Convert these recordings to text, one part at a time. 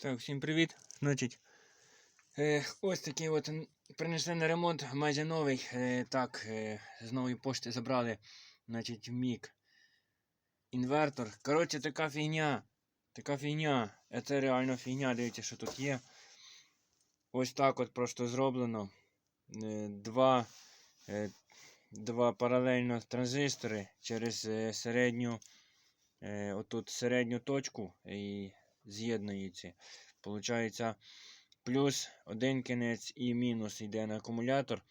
Так, всім привіт. Значить, е, ось такий от принесли на ремонт майже новий. Е, так, е, з нової пошти забрали. Значить, мік. Інвертор. Коротше, така фігня. Така фігня. Е, Це реально фігня. Дивіться, що тут є. Ось так от просто зроблено. Е, два, е, два паралельно транзистори через е, середню. Е, отут середню точку і з'єднуються. Получається, плюс один кінець і мінус йде на акумулятор.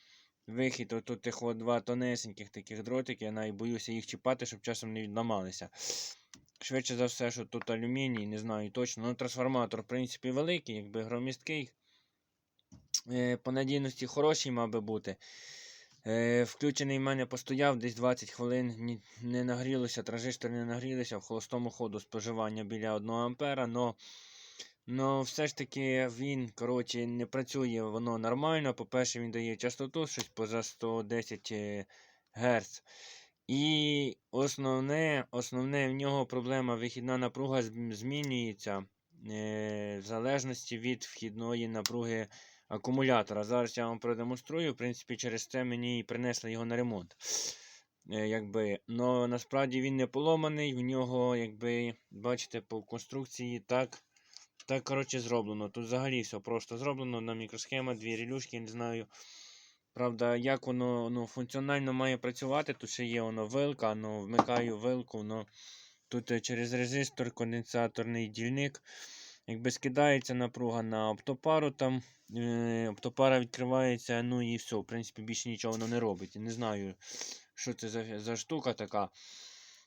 Вихід, отут тих от два тонесеньких таких дротики, я навіть боюся їх чіпати, щоб часом не відламалися. Швидше за все, що тут алюміній, не знаю точно. Ну, трансформатор, в принципі, великий, якби громісткий. Е, по надійності хороший мав би бути. Е, включений в мене постояв десь 20 хвилин, не нагрілося, транзистор не нагрілися в холостому ходу споживання біля 1 ампера, но, но все ж таки він коротше, не працює воно нормально. По-перше, він дає частоту щось поза 110 е, Гц. І основне, основне в нього проблема вихідна напруга змінюється е, в залежності від вхідної напруги акумулятора. Зараз я вам продемонструю. В принципі, через це мені і принесли його на ремонт. Е, якби. Но насправді він не поломаний, в нього, якби, бачите, по конструкції так, так коротше, зроблено. Тут взагалі все просто зроблено на мікросхема, дві релюшки, не знаю. Правда, як воно ну, функціонально має працювати, тут ще є воно вилка, ну, вмикаю вилку, но тут е, через резистор конденсаторний дільник. Якби скидається напруга на оптопару, там е, оптопара відкривається, ну і все. В принципі, більше нічого воно не робить. Не знаю, що це за, за штука така.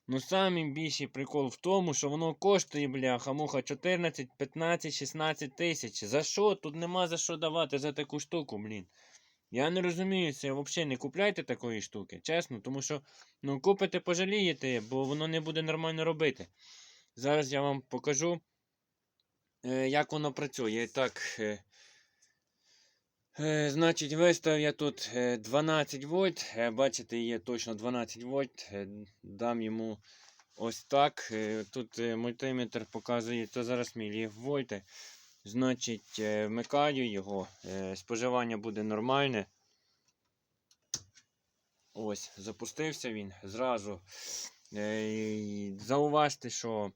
Ну, самий більший прикол в тому, що воно коштує, бляха, муха 14, 15, 16 тисяч. За що? Тут нема за що давати за таку штуку, блін. Я не розумію, це взагалі не купляйте такої штуки, чесно, тому що ну, купите, пожалієте, бо воно не буде нормально робити. Зараз я вам покажу, як воно працює. Так, е, е, значить, виставив я тут е, 12 вольт. Е, бачите, є точно 12 вольт. Е, дам йому ось так. Е, тут е, мультиметр показує, це зараз мілівольти. Значить, е, вмикаю його, е, споживання буде нормальне. Ось, запустився він зразу. Е, Зауважте, що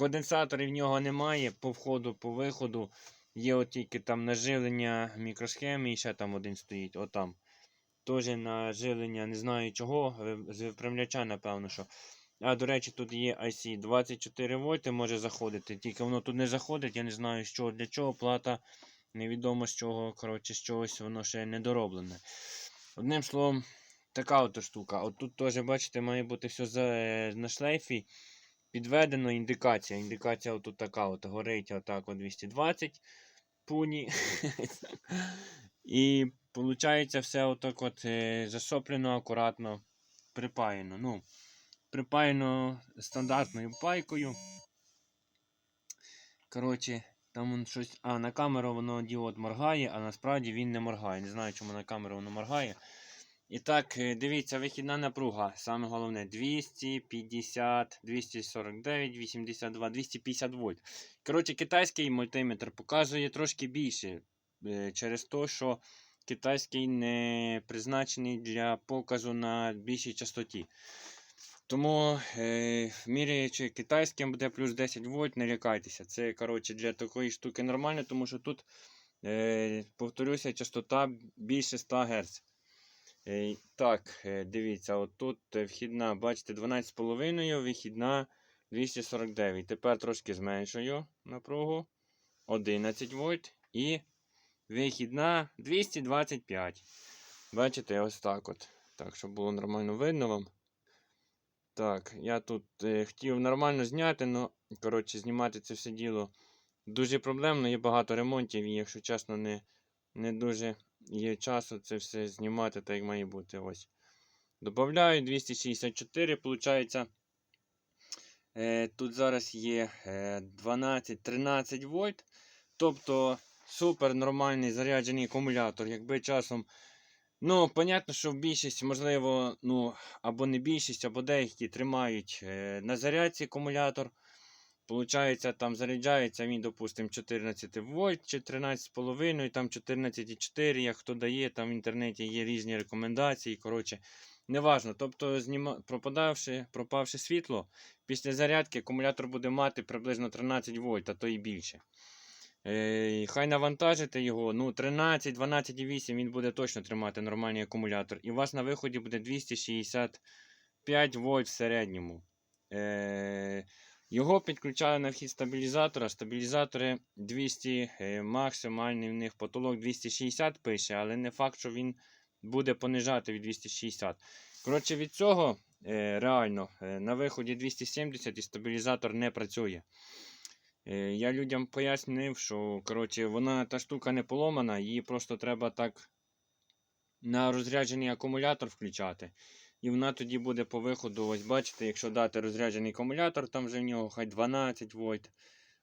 конденсаторів в нього немає по входу, по виходу. Є от тільки там наживлення мікросхеми і ще там один стоїть. Отам. Теж наживлення, не знаю чого, з виправляча, напевно, що. А, до речі, тут є IC 24 вольти може заходити, тільки воно тут не заходить, я не знаю чого для чого. Плата невідомо з чого, коротше, з чогось воно ще не дороблене. Одним словом, така от штука. От тут теж, бачите, має бути все за, е, на шлейфі. Підведено індикація. Індикація отут така от горить отак от 220 пуні. І виходить все отак от е, засоплено, акуратно, припаяно. Ну, припаяно стандартною пайкою. Коротше, там он щось. А, на камеру воно діод моргає, а насправді він не моргає. Не знаю, чому на камеру воно моргає. І так, е, дивіться, вихідна напруга. Саме головне 250, 249, 82, 250 вольт. Коротше, китайський мультиметр показує трошки більше. е, Через те, що китайський не призначений для показу на більшій частоті. Тому, е, міряючи китайським, буде плюс 10 вольт, не лякайтеся. Це коротше, для такої штуки нормально, тому що тут, е, повторюся, частота більше 100 Гц. Так, е, дивіться, от тут е, вхідна, бачите, 12,5, вихідна 249. Тепер трошки зменшую напругу. 11 вольт і вихідна 225. Бачите, ось так от. Так, щоб було нормально видно вам. Так, я тут е, хотів нормально зняти, але, коротше, знімати це все діло дуже проблемно, є багато ремонтів, і якщо чесно, не, не дуже є часу це все знімати, так як має бути. Ось. Добавляю 264, виходить. Е, тут зараз є е, 12-13 вольт. Тобто супер нормальний заряджений акумулятор. Якби часом Ну, понятно, що більшість, можливо, ну, або не більшість, або деякі тримають е, на зарядці акумулятор. Получається, там заряджається він, допустимо, 14 вольт чи 13,5, там 14,4, як хто дає, там в інтернеті є різні рекомендації. Коротше, неважно. Тобто, зніма... пропадавши, пропавши світло, після зарядки акумулятор буде мати приблизно 13 вольт, а то і більше. Е, хай навантажите його, ну 13, 12,8 він буде точно тримати нормальний акумулятор. І у вас на виході буде 265 вольт в середньому. Е, його підключали на вхід стабілізатора. Стабілізатори 200, е, максимальний в них потолок 260 пише, але не факт, що він буде понижати від 260. Коротше, від цього е, реально е, на виході 270 і стабілізатор не працює. Я людям пояснив, що коротше, вона та штука не поломана, її просто треба так на розряджений акумулятор включати. І вона тоді буде по виходу, ось бачите, якщо дати розряджений акумулятор, там вже в нього хай 12 вольт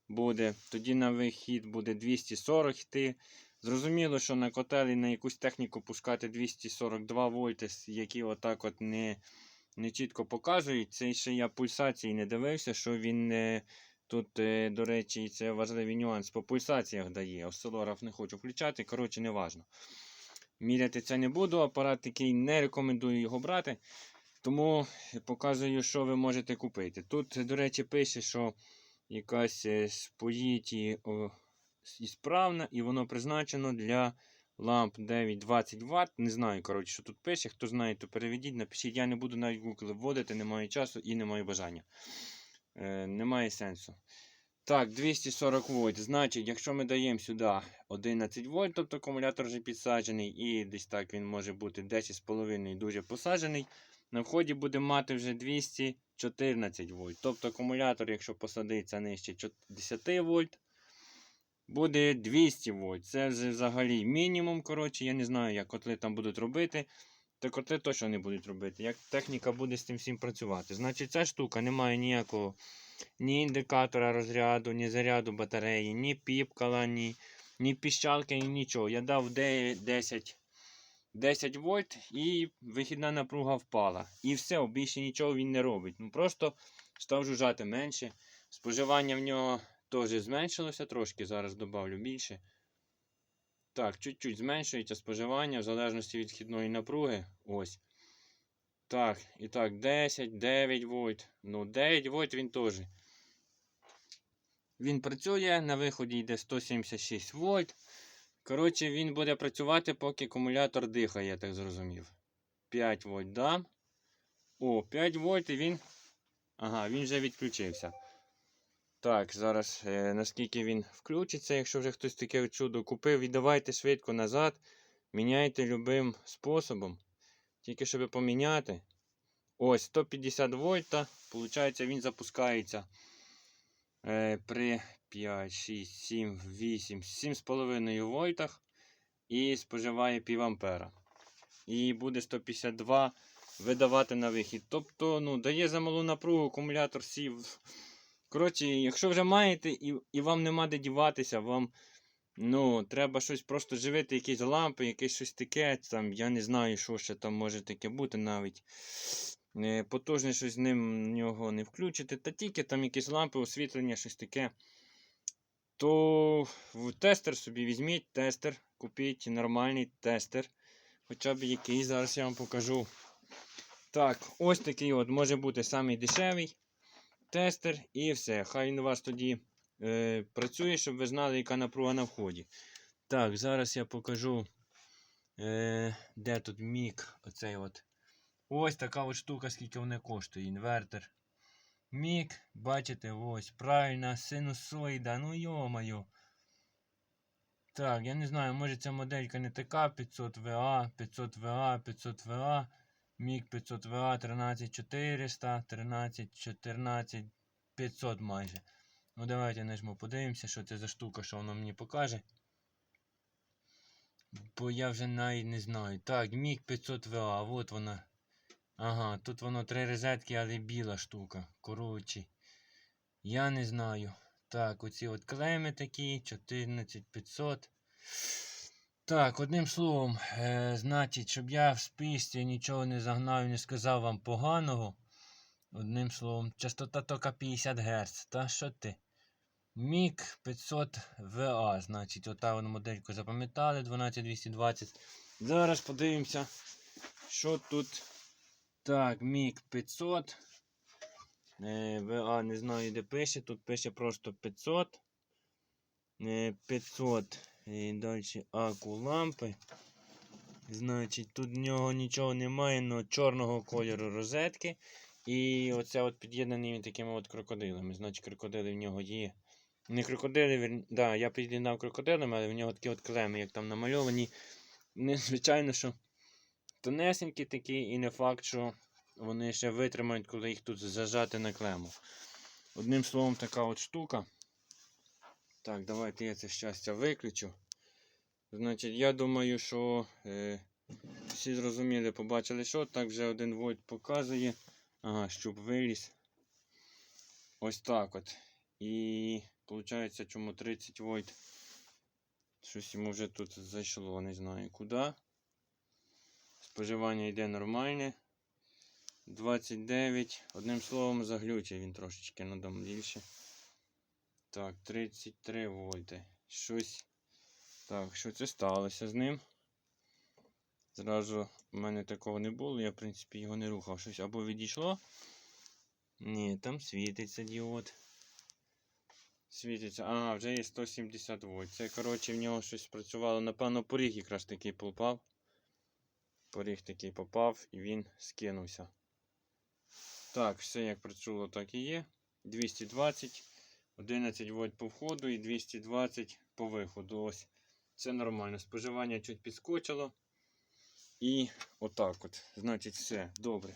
буде, тоді на вихід буде 240 йти. Зрозуміло, що на котелі на якусь техніку пускати 242 вольти, які отак от не, не чітко показують. Це ще я пульсації не дивився, що він не. Тут, е, до речі, це важливий нюанс по пульсаціях дає. Осцилограф не хочу включати, коротше, не важно. Міряти це не буду, апарат такий не рекомендую його брати. Тому показую, що ви можете купити. Тут, до речі, пише, що якась е, споїті о, і воно призначено для ламп 9-20 Вт. Не знаю, коротше, що тут пише. Хто знає, то переведіть, напишіть. Я не буду навіть Google вводити, не маю часу і не маю бажання. Е, немає сенсу. Так, 240 вольт. Значить, якщо ми даємо сюди 11 вольт, тобто акумулятор вже підсаджений, і десь так він може бути 10,5 дуже посаджений. На вході буде мати вже 214 вольт. Тобто акумулятор, якщо посадиться нижче 10 вольт, буде 200 вольт. Це вже взагалі мінімум. Коротше, я не знаю, як котли там будуть робити. Та котли точно не будуть робити. Як техніка буде з тим всім працювати. Значить, ця штука не має ніякого ні індикатора розряду, ні заряду батареї, ні піпкала, ні, ні піщалки, ні нічого. Я дав 10, 10 вольт і вихідна напруга впала. І все, більше нічого він не робить. Ну Просто став жужжати менше. Споживання в нього теж зменшилося трошки, зараз додавлю більше. Так, чуть-чуть зменшується споживання в залежності від вхідної напруги. Ось. Так, і так, 10, 9 вольт. Ну, 9 вольт він теж. Він працює, на виході йде 176 вольт. Коротше, він буде працювати, поки акумулятор дихає, я так зрозумів. 5 вольт дам. О, 5 вольт і він. Ага, він вже відключився. Так, зараз е, наскільки він включиться, якщо вже хтось таке чудо купив, віддавайте швидко назад. Міняйте любим способом. Тільки щоб поміняти. Ось 150 вольта. Получається, він запускається е, при 5, 6, 7, 8, 7,5 вольтах і споживає пів ампера. І буде 152 видавати на вихід. Тобто, ну, дає замалу напругу, акумулятор сів. Коротше, якщо вже маєте і, і вам нема де діватися, вам ну, треба щось просто живити, якісь лампи, якесь щось таке. Там, я не знаю, що ще там може таке бути навіть. Потужне щось з ним нього не включити. Та тільки там якісь лампи, освітлення, щось таке. То тестер собі візьміть тестер, купіть нормальний тестер. Хоча б який, зараз я вам покажу. Так, ось такий от може бути самий дешевий тестер і все. Хай він у вас тоді е, працює, щоб ви знали, яка напруга на вході. Так, зараз я покажу, е, де тут мік. Оцей от. Ось така от штука, скільки вона коштує. Інвертор. Мік, бачите, ось, правильна синусоїда. Ну йомаю. Так, я не знаю, може ця моделька не така. 500 VA, 500 VA, 500 VA. Мік 500 VA 13400, 13, 14, 500 майже. Ну давайте нажму, подивимося, що це за штука, що воно мені покаже. Бо я вже навіть не знаю. Так, мік 500 VA, от вона. Ага, тут воно три розетки, але біла штука. Коротше. Я не знаю. Так, оці от клеми такі, 14500. Так, одним словом, е, значить, щоб я в списці нічого не загнав і не сказав вам поганого, Одним словом, частота тока 50 Гц. Та що ти? Мік 500 VA, значить, ота вона модельку запам'ятали 12220. Зараз подивимося, що тут. Так, Мік 500. Е, VA не знаю, де пише. Тут пише просто 500. Е, 500. І далі аку лампи. Значить, тут в нього нічого немає, але чорного кольору розетки. І оце от під'єднаний такими от крокодилами. Значить, крокодили в нього є. Не крокодили, вір... да, я під'єднав крокодилами, але в нього такі от клеми, як там намальовані. Не, звичайно, що тонесенькі такі, і не факт, що вони ще витримають, коли їх тут зажати на клему. Одним словом, така от штука. Так, давайте я це щастя виключу. Значить, я думаю, що е, всі зрозуміли, побачили, що так вже 1 вольт показує. Ага, щуп виліз. Ось так от. І виходить, чому 30 вольт. Щось йому вже тут зайшло, не знаю куди. Споживання йде нормальне. 29. Одним словом, заглючив він трошечки на дом більше. Так, 33 вольти. Щось. Так, що це сталося з ним? Зразу в мене такого не було, я, в принципі, його не рухав. Щось або відійшло. Ні, там світиться діод. Світиться. Ага, вже є 170 вольт. Це, коротше, в нього щось спрацювало. Напевно, поріг якраз такий попав. Поріг такий попав і він скинувся. Так, все як працювало, так і є. 220, 11 вольт по входу і 220 по виходу. Ось. Це нормально. Споживання чуть підскочило. І отак от. Значить, все добре.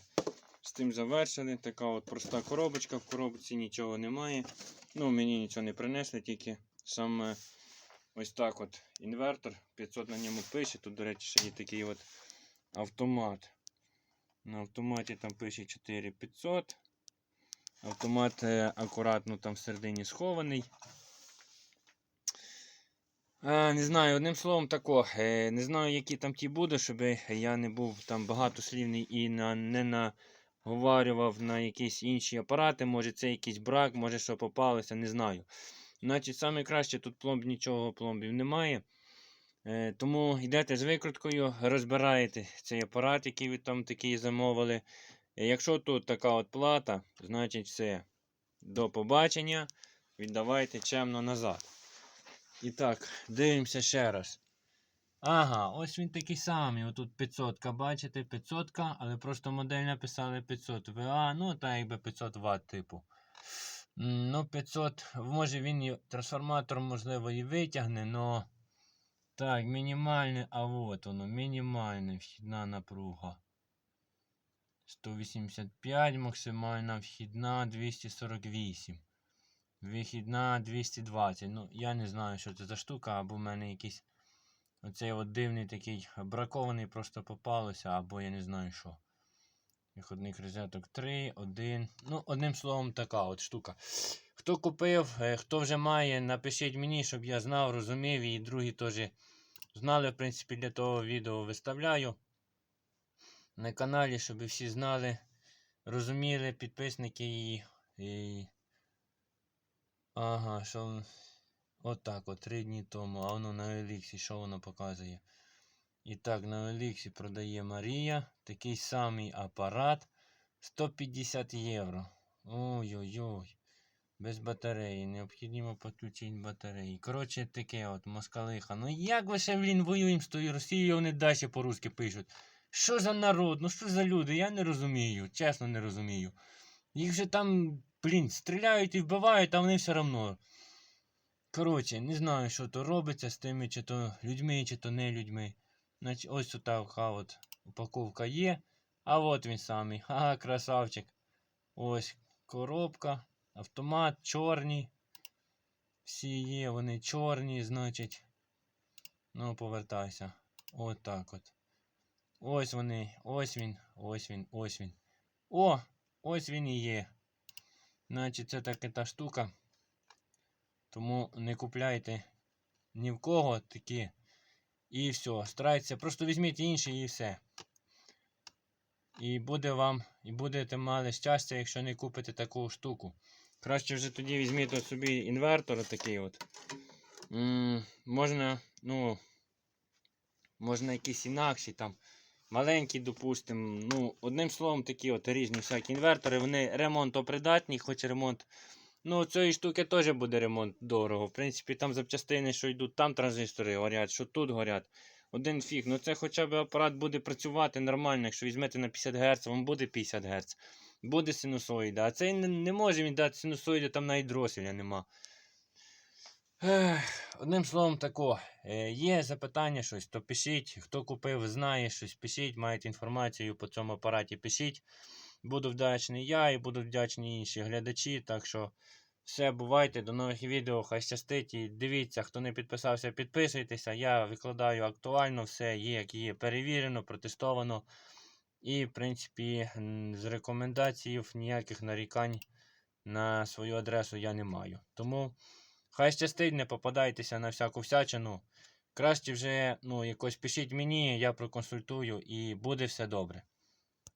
З тим завершили. Така от проста коробочка. В коробці нічого немає. Ну, мені нічого не принесли, тільки саме ось так от інвертор. 500 на ньому пише. Тут, до речі, ще є такий от автомат. На автоматі там пише 4500. Автомат е, акуратно там всередині схований. Не знаю, одним словом тако. Е, не знаю, які там ті буде, щоб я не був там багатослівний і на, не наговарював на якісь інші апарати. Може це якийсь брак, може що попалося, не знаю. Значить, саме краще тут пломб нічого пломбів немає. Е, тому йдете з викруткою, розбираєте цей апарат, який ви там такий замовили. Якщо тут така от плата, значить все. До побачення. Віддавайте чемно назад. І так, дивимося ще раз. Ага, ось він такий самий. Отут 500, бачите, 500, але просто модель написали 500 ВА, ну так якби 500 Вт типу. Ну, 500, може він і трансформатор, можливо, і витягне, но. Так, мінімальне, а от воно, мінімальна вхідна напруга. 185, максимальна вхідна 248. Вихідна 220. Ну, я не знаю, що це за штука, або в мене якийсь оцей от дивний такий бракований просто попалося, або я не знаю що. Виходних розеток 3, 1. Ну, одним словом, така от штука. Хто купив, е, хто вже має, напишіть мені, щоб я знав, розумів, і другі теж знали, в принципі, для того відео виставляю на каналі, щоб всі знали, розуміли, підписники і. і... Ага, що. Отак, от три дні тому, а воно на Еліксі, що воно показує? І так, на Еліксі продає Марія такий самий апарат 150 євро. Ой-ой-ой. Без батареї. Необхідно підключити батареї. Коротше, таке от москалиха. Ну як ви ще, блін, воюємо з тою Росією, вони далі по-русски пишуть. Що за народ? Ну що за люди? Я не розумію. Чесно не розумію. Їх же там, блін, стріляють і вбивають, а вони все одно. Коротше, не знаю, що то робиться з тими, чи то людьми, чи то не людьми. Значить, ось тут така от упаковка є. А от він самий. Ха, красавчик. Ось коробка, автомат, чорні. Всі є, вони чорні, значить. Ну, повертайся. От так от. Ось вони, ось він, ось він, ось він. О! Ось він і є. Значить, це така та штука. Тому не купляйте ні в кого такі. І все. Старайтеся. Просто візьміть інші і все. І буде вам, і будете мали щастя, якщо не купите таку штуку. Краще вже тоді візьміть от собі інвертор такий от. М, можна, ну, можна якісь інакші там. Маленькі, допустимо. Ну, одним словом, такі от різні всякі інвертори, вони ремонтопридатні, хоч ремонт. Ну, цієї штуки теж буде ремонт дорого. В принципі, там запчастини, що йдуть, там транзистори горять, що тут горять. Один фіг. Ну це хоча б апарат буде працювати нормально. Якщо візьмете на 50 Гц, вам буде 50 Гц. Буде синусоїда. А цей не, не може він дати синусоїди, там навіть дросселя нема. Одним словом, тако. Е, є запитання щось, то пишіть. Хто купив, знає щось, пишіть, маєте інформацію по цьому апараті, пишіть. Буду вдячний я і будуть вдячні інші глядачі. Так що все, бувайте, до нових відео, хай щастить. І дивіться, хто не підписався, підписуйтеся. Я викладаю актуально все, є, як є, перевірено, протестовано. І, в принципі, з рекомендаціїв ніяких нарікань на свою адресу я не маю. Тому хай щастить, не попадайтеся на всяку всячину. Краще вже ну, якось пишіть мені, я проконсультую і буде все добре.